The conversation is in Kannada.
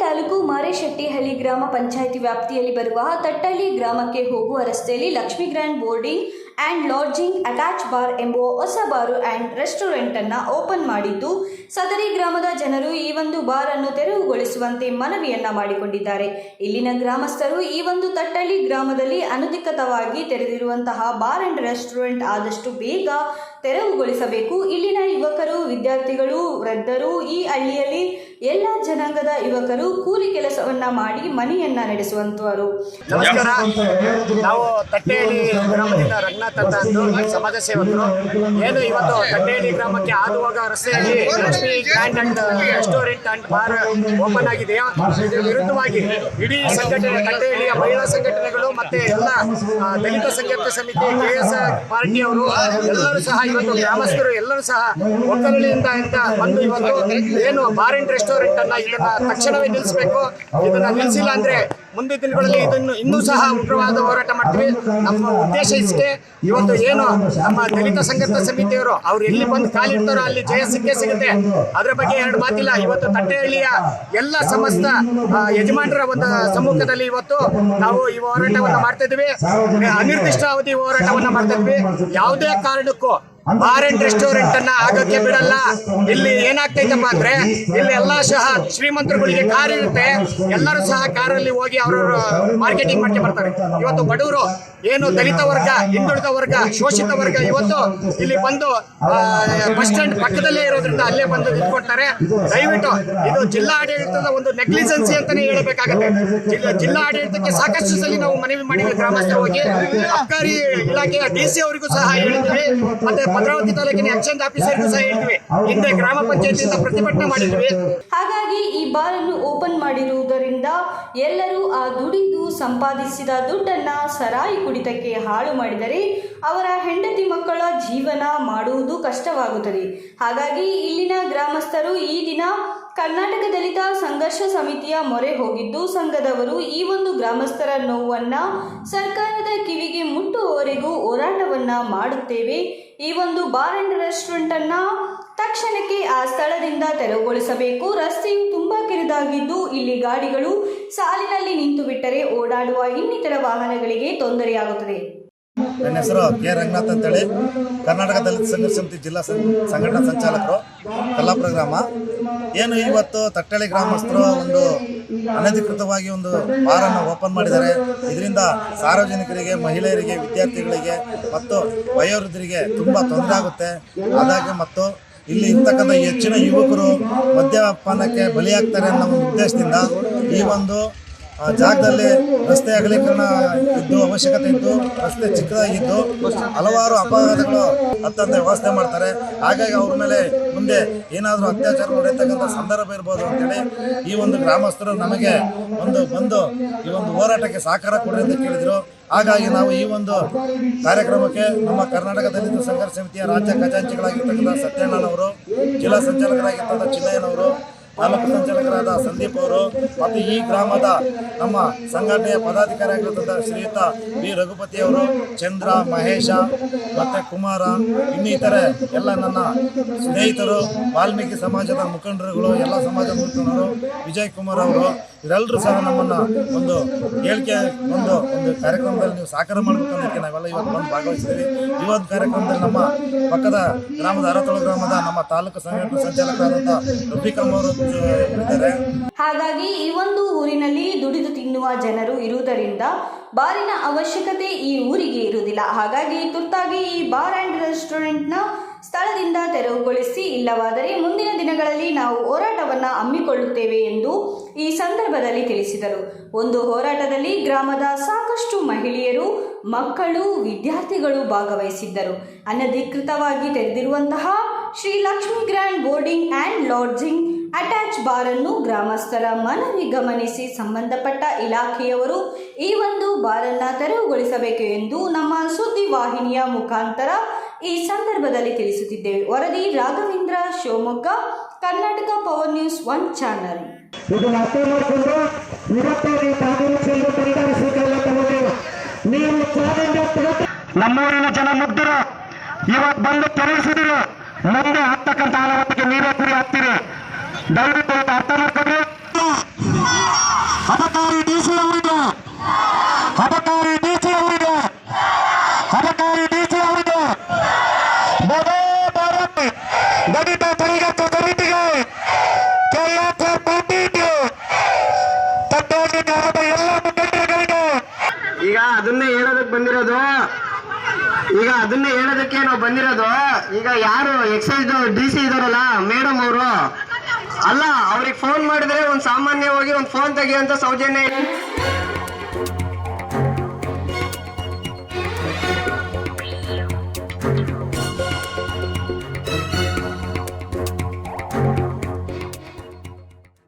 ತಾಲೂಕು ಮಾರೇಶೆಟ್ಟಿಹಳ್ಳಿ ಗ್ರಾಮ ಪಂಚಾಯಿತಿ ವ್ಯಾಪ್ತಿಯಲ್ಲಿ ಬರುವ ತಟ್ಟಳ್ಳಿ ಗ್ರಾಮಕ್ಕೆ ಹೋಗುವ ರಸ್ತೆಯಲ್ಲಿ Lakshmi grand boarding and lodging attach bar ಎಂಬುವ ಹೊಸ ಬಾರು ಆ್ಯಂಡ್ ರೆಸ್ಟೋರೆಂಟನ್ನು ಓಪನ್ ಮಾಡಿದ್ದು, ಸದರಿ ಗ್ರಾಮದ ಜನರು ಈ ಒಂದು ಬಾರ್ ಅನ್ನು ತೆರವುಗೊಳಿಸುವಂತೆ ಮನವಿಯನ್ನ ಮಾಡಿಕೊಂಡಿದ್ದಾರೆ. ಇಲ್ಲಿನ ಗ್ರಾಮಸ್ಥರು ಈ ಒಂದು ತಟ್ಟಳ್ಳಿ ಗ್ರಾಮದಲ್ಲಿ ಅನಧಿಕೃತವಾಗಿ ತೆರೆದಿರುವಂತಹ ಬಾರ್ ಆ್ಯಂಡ್ ರೆಸ್ಟೋರೆಂಟ್ ಆದಷ್ಟು ಬೇಗ ತೆರವುಗೊಳಿಸಬೇಕು. ಇಲ್ಲಿನ ಯುವಕರು, ವಿದ್ಯಾರ್ಥಿಗಳು, ವೃದ್ಧರು ಈ ಹಳ್ಳಿಯಲ್ಲಿ ಎಲ್ಲ ಜನಾಂಗದ ಯುವಕರು ಕೂಲಿ ಕೆಲಸವನ್ನ ಮಾಡಿ ಮನೆಯನ್ನ ನಡೆಸುವಂತವರು. ನಮಸ್ಕಾರ. ನಾವು ತಟ್ಟೆಹಳ್ಳಿ ಗ್ರಾಮದಿಂದ ರಂಗನಾಥ್ ಅಂತ ಅಂದು ಸಮಾಜ ಸೇವಕರು. ಏನು ಇವತ್ತು ತಟ್ಟೆಹಳ್ಳಿ ಗ್ರಾಮಕ್ಕೆ ಆಗುವಾಗ ರಸ್ತೆಯಲ್ಲಿ Lakshmi grand and restaurant and bar open ಆಗಿದೆಯಾ ಇದರ ವಿರುದ್ಧವಾಗಿ ಇಡೀ ಸಂಘಟನೆ ತಟ್ಟೆಹಳ್ಳಿಯ ಮಹಿಳಾ ಸಂಘಟನೆಗಳು ಮತ್ತೆ ಎಲ್ಲ ದಲಿತ ಸಂಘರ್ಷ ಸಮಿತಿ ಕೆ ಪಾರ್ಟಿ ಅವರು ಎಲ್ಲರೂ ಸಹ ಇವತ್ತು ಗ್ರಾಮಸ್ಥರು ಎಲ್ಲರೂ ಸಹ ಒಕ್ಕಲಿನಿಂದ ಅಂತ ಬಂದು ಇವತ್ತು ಏನು ಬಾರ್ ಅಂಡ್ ರೆಸ್ಟೋರೆಂಟ್ ಅನ್ನ ಇದನ್ನ ತಕ್ಷಣವೇ ನಿಲ್ಲಿಸಬೇಕು. ಇದನ್ನ ನಿಲ್ಲಿಸಿಲ್ಲ ಅಂದ್ರೆ ಮುಂದಿನ ದಿನಗಳಲ್ಲಿ ಇದನ್ನು ಇನ್ನೂ ಸಹ ಉಗ್ರವಾದ ಹೋರಾಟ ಮಾಡ್ತೀವಿ. ನಮ್ಮ ಉದ್ದೇಶ ಇಷ್ಟೇ. ಇವತ್ತು ಏನು ನಮ್ಮ ದಲಿತ ಸಂಘರ್ಷ ಸಮಿತಿಯವರು ಅವ್ರು ಎಲ್ಲಿ ಬಂದು ಕಾಲಿಡ್ತಾರೋ ಅಲ್ಲಿ ಜಯ ಸಿಕ್ಕೇ ಸಿಗುತ್ತೆ. ಅದ್ರ ಬಗ್ಗೆ ಎರಡು ಮಾತಿಲ್ಲ. ಇವತ್ತು ತಟ್ಟೆಹಳ್ಳಿಯ ಎಲ್ಲ ಸಮಸ್ತ ಯಜಮಾನರ ಒಂದು ಸಮ್ಮುಖದಲ್ಲಿ ಇವತ್ತು ನಾವು ಈ ಹೋರಾಟವನ್ನು ಮಾಡ್ತಾ ಇದ್ವಿ ಅನಿರ್ದಿಷ್ಟ ಅವಧಿ ಹೋರಾಟವನ್ನು ಮಾಡ್ತಾ ಇದ್ವಿ ಯಾವುದೇ ಕಾರಣಕ್ಕೂ ಬಾರ್ ಅಂಡ್ ರೆಸ್ಟೋರೆಂಟ್ ಅನ್ನ ಆಗಕ್ಕೆ ಬಿಡಲ್ಲ ಇಲ್ಲಿ ಏನಾಗ್ತೈತಪ್ಪ ಅಂದ್ರೆ ಇಲ್ಲಿ ಎಲ್ಲಾ ಸಹ ಶ್ರೀಮಂತರುಗಳಿಗೆ ಕಾರ್ ಇರುತ್ತೆ ಎಲ್ಲರೂ ಸಹ ಕಾರಲ್ಲಿ ಹೋಗಿ ಅವರು ಮಾರ್ಕೆಟಿಂಗ್ ಮಾಡ್ಕೊಂಡು ಬರ್ತಾರೆ ಇವತ್ತು ಬಡವರು ಏನು ದಲಿತ ವರ್ಗ ಹಿಂದುಳಿದ ವರ್ಗ ಶೋಷಿತ ವರ್ಗ ಇವತ್ತು ಇಲ್ಲಿ ಬಂದು ಬಸ್ ಸ್ಟ್ಯಾಂಡ್ ಪಕ್ಕದಲ್ಲೇ ಇರೋದ್ರಿಂದ ಅಲ್ಲೇ ಬಂದು ನಿಂತ್ಕೊಳ್ತಾರೆ ದಯವಿಟ್ಟು ಇದು ಜಿಲ್ಲಾ ಆಡಳಿತದ ಒಂದು ನೆಗ್ಲಿಜೆನ್ಸಿ ಅಂತಾನೆ ಹೇಳಬೇಕಾಗತ್ತೆ ಜಿಲ್ಲಾ ಜಿಲ್ಲಾ ಆಡಳಿತಕ್ಕೆ ಸಾಕಷ್ಟು ಸಲ ನಾವು ಮನವಿ ಮಾಡಿದ್ವಿ ಗ್ರಾಮಸ್ಥರ ಹೋಗಿ ಅಬ್ಕಾರಿ ಇಲಾಖೆಯ ಡಿ ಸಿ ಅವರಿಗೂ ಸಹ ಹೇಳಿದ್ವಿ ಮತ್ತೆ ಭದ್ರಾವತಿ ತಾಲೂಕಿನ ಎಕ್ಸ್ಚೇಂಜ್ ಆಫೀಸರ್ಗೂ ಸಹ ಹೇಳಿದ್ವಿ ಹಿಂದೆ ಗ್ರಾಮ ಪಂಚಾಯತಿಯಿಂದ ಪ್ರತಿಭಟನೆ ಮಾಡಿದ್ವಿ. ಹಾಗಾಗಿ ಈ ಬಾರ್ ಅನ್ನು ಓಪನ್ ಮಾಡಿರುವುದರಿಂದ ಎಲ್ಲರೂ ಆ ದುಡಿದು ಸಂಪಾದಿಸಿದ ದುಡ್ಡನ್ನ ಸರಾಯಿ ಕುಡಿತಕ್ಕೆ ಹಾಳು ಮಾಡಿದರೆ ಅವರ ಹೆಂಡತಿ ಮಕ್ಕಳ ಜೀವನ ಮಾಡುವುದು ಕಷ್ಟವಾಗುತ್ತದೆ. ಹಾಗಾಗಿ ಇಲ್ಲಿನ ಗ್ರಾಮಸ್ಥರು ಈ ದಿನ ಕರ್ನಾಟಕ ದಲಿತ ಸಂಘರ್ಷ ಸಮಿತಿಯ ಮೊರೆ ಹೋಗಿದ್ದು ಸಂಘದವರು ಈ ಒಂದು ಗ್ರಾಮಸ್ಥರ ನೋವನ್ನ ಸರ್ಕಾರದ ಕಿವಿಗೆ ಮುಟ್ಟುವವರೆಗೂ ಹೋರಾಟವನ್ನ ಮಾಡುತ್ತೇವೆ. ಈ ಒಂದು ಬಾರ್ ಅಂಡ್ ರೆಸ್ಟೋರೆಂಟ್ ಅನ್ನ ತಕ್ಷಣಕ್ಕೆ ಆ ಸ್ಥಳದಿಂದ ತೆರವುಗೊಳಿಸಬೇಕು. ರಸ್ತೆಯು ತುಂಬಾ ಕಿರಿದಾಗಿದ್ದು ಇಲ್ಲಿ ಗಾಡಿಗಳು ಸಾಲಿನಲ್ಲಿ ನಿಂತು ಬಿಟ್ಟರೆ ಓಡಾಡುವ ಇನ್ನಿತರ ವಾಹನಗಳಿಗೆ ತೊಂದರೆಯಾಗುತ್ತದೆ. ನನ್ನ ಹೆಸರು ಕೆ ರಂಗನಾಥ್ ಅಂತೇಳಿ. ಕರ್ನಾಟಕ ದಲಿತ ಸಂಘರ್ಷ ಸಮಿತಿ ಜಿಲ್ಲಾ ಸಂಘಟನಾ ಸಂಚಾಲಕರು ಗ್ರಾಮ. ಏನು ಇವತ್ತು ತಟ್ಟಳ್ಳಿ ಗ್ರಾಮಸ್ಥರು ಒಂದು ಅನಧಿಕೃತವಾಗಿ ಒಂದು ಬಾರನ್ನು ಓಪನ್ ಮಾಡಿದ್ದಾರೆ. ಇದರಿಂದ ಸಾರ್ವಜನಿಕರಿಗೆ, ಮಹಿಳೆಯರಿಗೆ, ವಿದ್ಯಾರ್ಥಿಗಳಿಗೆ ಮತ್ತು ವಯೋವೃದ್ಧರಿಗೆ ತುಂಬ ತೊಂದರೆ ಆಗುತ್ತೆ. ಆದಾಗೆ ಮತ್ತು ಇಲ್ಲಿ ಇರ್ತಕ್ಕಂಥ ಹೆಚ್ಚಿನ ಯುವಕರು ಮದ್ಯಪಾನಕ್ಕೆ ಬಲಿಯಾಗ್ತಾರೆ ಅನ್ನೋ ಒಂದು ಉದ್ದೇಶದಿಂದ ಈ ಒಂದು ಆ ಜಾಗದಲ್ಲಿ ರಸ್ತೆ ಅಗಲೀಕರಣ ಇದ್ದು ಅವಶ್ಯಕತೆ ಇದ್ದು, ರಸ್ತೆ ಚಿಕ್ಕದಾಗಿದ್ದು ಹಲವಾರು ಅಪಘಾತಗಳು ಹತ್ತಂತೆ ವ್ಯವಸ್ಥೆ ಮಾಡ್ತಾರೆ. ಹಾಗಾಗಿ ಅವ್ರ ಮೇಲೆ ಮುಂದೆ ಏನಾದರೂ ಅತ್ಯಾಚಾರ ನಡೆಯತಕ್ಕಂಥ ಸಂದರ್ಭ ಇರ್ಬೋದು ಅಂತೇಳಿ ಈ ಒಂದು ಗ್ರಾಮಸ್ಥರು ನಮಗೆ ಒಂದು ಬಂದು ಈ ಒಂದು ಹೋರಾಟಕ್ಕೆ ಸಹಕಾರ ಕೊಡಿ ಅಂತ ಕೇಳಿದರು. ಹಾಗಾಗಿ ನಾವು ಈ ಒಂದು ಕಾರ್ಯಕ್ರಮಕ್ಕೆ ನಮ್ಮ ಕರ್ನಾಟಕ ದಲಿತ ಸಂಘರ್ಷ ಸಮಿತಿಯ ರಾಜ್ಯ ಖಜಾಂಚಿಗಳಾಗಿರ್ತಕ್ಕಂಥ ಸತ್ಯಣ್ಣನವರು, ಜಿಲ್ಲಾ ಸಂಚಾಲಕರಾಗಿರ್ತಕ್ಕಂಥ ಚಿನ್ನಯ್ಯನವರು ತಾಲೂಕು ಸಂಚಾಲಕರಾದ ಸಂದೀಪ್ ಅವರು ಮತ್ತು ಈ ಗ್ರಾಮದ ನಮ್ಮ ಸಂಘಟನೆಯ ಪದಾಧಿಕಾರಿಯಾಗಿರ್ತಕ್ಕಂಥ ಶ್ರೀಯುತ ಬಿ. ರಘುಪತಿ ಅವರು, ಚಂದ್ರ, ಮಹೇಶ, ಮತ್ತೆ ಕುಮಾರ, ಇನ್ನಿತರೆ ಎಲ್ಲ ನನ್ನ ಸ್ನೇಹಿತರು, ವಾಲ್ಮೀಕಿ ಸಮಾಜದ ಮುಖಂಡರುಗಳು, ಎಲ್ಲ ಸಮಾಜ ಮುಖಂಡರು ವಿಜಯ್ ಕುಮಾರ್ ಅವರು ಇವರೆಲ್ಲರೂ ಸಹ ನಮ್ಮನ್ನು ಒಂದು ಹೇಳಿಕೆ, ಒಂದು ಒಂದು ಕಾರ್ಯಕ್ರಮದಲ್ಲಿ ನೀವು ಸಹಕಾರ ಮಾಡಬೇಕು ಅನ್ನೋದಕ್ಕೆ ನಾವೆಲ್ಲ ಇವತ್ತು ಬಂದು ಭಾಗವಹಿಸಿದ್ದೀವಿ. ಇವತ್ತು ಕಾರ್ಯಕ್ರಮದಲ್ಲಿ ನಮ್ಮ ಪಕ್ಕದ ಗ್ರಾಮದ ಅರತೋಳು ಗ್ರಾಮದ ನಮ್ಮ ತಾಲೂಕು ಸಂಘಟನಾ ಸಂಚಾಲಕರಾದಂಥ ರಫೀಕಮ್ ಅವರು ಹಾಗಾಗಿ ಈ ಒಂದು ಊರಿನಲ್ಲಿ ದುಡಿದು ತಿನ್ನುವ ಜನರು ಇರುವುದರಿಂದ ಬಾರಿನ ಅವಶ್ಯಕತೆ ಈ ಊರಿಗೆ ಇರುವುದಿಲ್ಲ. ಹಾಗಾಗಿ ತುರ್ತಾಗಿ ಈ ಬಾರ್ ಅಂಡ್ ರೆಸ್ಟೋರೆಂಟ್ನ ಸ್ಥಳದಿಂದ ತೆರವುಗೊಳಿಸಿ ಇಲ್ಲವಾದರೆ ಮುಂದಿನ ದಿನಗಳಲ್ಲಿ ನಾವು ಹೋರಾಟವನ್ನು ಹಮ್ಮಿಕೊಳ್ಳುತ್ತೇವೆ ಎಂದು ಈ ಸಂದರ್ಭದಲ್ಲಿ ತಿಳಿಸಿದರು. ಒಂದು ಹೋರಾಟದಲ್ಲಿ ಗ್ರಾಮದ ಸಾಕಷ್ಟು ಮಹಿಳೆಯರು, ಮಕ್ಕಳು, ವಿದ್ಯಾರ್ಥಿಗಳು ಭಾಗವಹಿಸಿದ್ದರು. ಅನಧಿಕೃತವಾಗಿ ತೆರೆದಿರುವಂತಹ Shri Lakshmi grand boarding and lodging attach bar ಅನ್ನು ಗ್ರಾಮಸ್ಥರ ಮನವಿ ಗಮನಿಸಿ ಸಂಬಂಧಪಟ್ಟ ಇಲಾಖೆಯವರು ಈ ಒಂದು ಬಾರನ್ನ ತೆರವುಗೊಳಿಸಬೇಕು ಎಂದು ನಮ್ಮ ಸುದ್ದಿ ವಾಹಿನಿಯ ಮುಖಾಂತರ ಈ ಸಂದರ್ಭದಲ್ಲಿ ತಿಳಿಸುತ್ತಿದ್ದೇವೆ. ವರದಿ Raghavendra Shivamogga Karnataka power news one channel. ಇದು ಅರ್ಥ ಮಾಡಿಕೊಂಡು ಇವತ್ತೇ ನೀವು ಕಾನೂನು. ನಮ್ಮೂರಿನ ಜನ ಮುಗ್ಧರು. ಇವತ್ತು ಬಂದು ತೊಡಗಿಸಿದಿರಿ. ಮುಂದೆ ಹತ್ತಕ್ಕಂತ ಅನಾಹುತಕ್ಕೆ ನೀವೇ ಕುರಿ ಹಾಕ್ತೀರಿ. ದಯವಿಟ್ಟು ಇವತ್ತು ಅರ್ಥ ಮಾಡ್ಕೊಡ್ರಿ ಅಬಕಾರಿ ಡಿ ಸಿ ಅವರಿಗೆ ಅಬಕಾರಿ ಡಿ ಸಿ ಅವರಿಗೆ ಅಬಕಾರಿ ಡಿ ಸಿ ಅವರಿಗೆ ಬಡೋ ಭಾರತ್ ದಲಿತ ತರಗತಿ ಸಮಿತಿಗೆ ಕೆಎಫ್ ಪಂಡಿತ್ ತಟ್ಟೋಗಿ ಗ್ರಾಮದ ಎಲ್ಲ ಮುಖಂಡರುಗಳಿಗೆ ಈಗ ಅದನ್ನೇ ಹೇಳೋದಕ್ಕೆ ಬಂದಿರೋದು? ಈಗ ಅದನ್ನೇ ಹೇಳೋದಕ್ಕೆ ನಾವು ಬಂದಿರೋದು? ಈಗ ಯಾರು ಎಕ್ಸೈಸ್ ಡಿ ಸಿ ಇದಾರಲ್ಲ ಮೇಡಮ್ ಅವರು? ಅಲ್ಲ ಅವ್ರಿಗೆ ಫೋನ್ ಮಾಡಿದ್ರೆ ಒಂದು ಸಾಮಾನ್ಯವಾಗಿ ಒಂದು ಫೋನ್ ತೆಗಿಯುವಂತ ಸೌಜನ್ಯ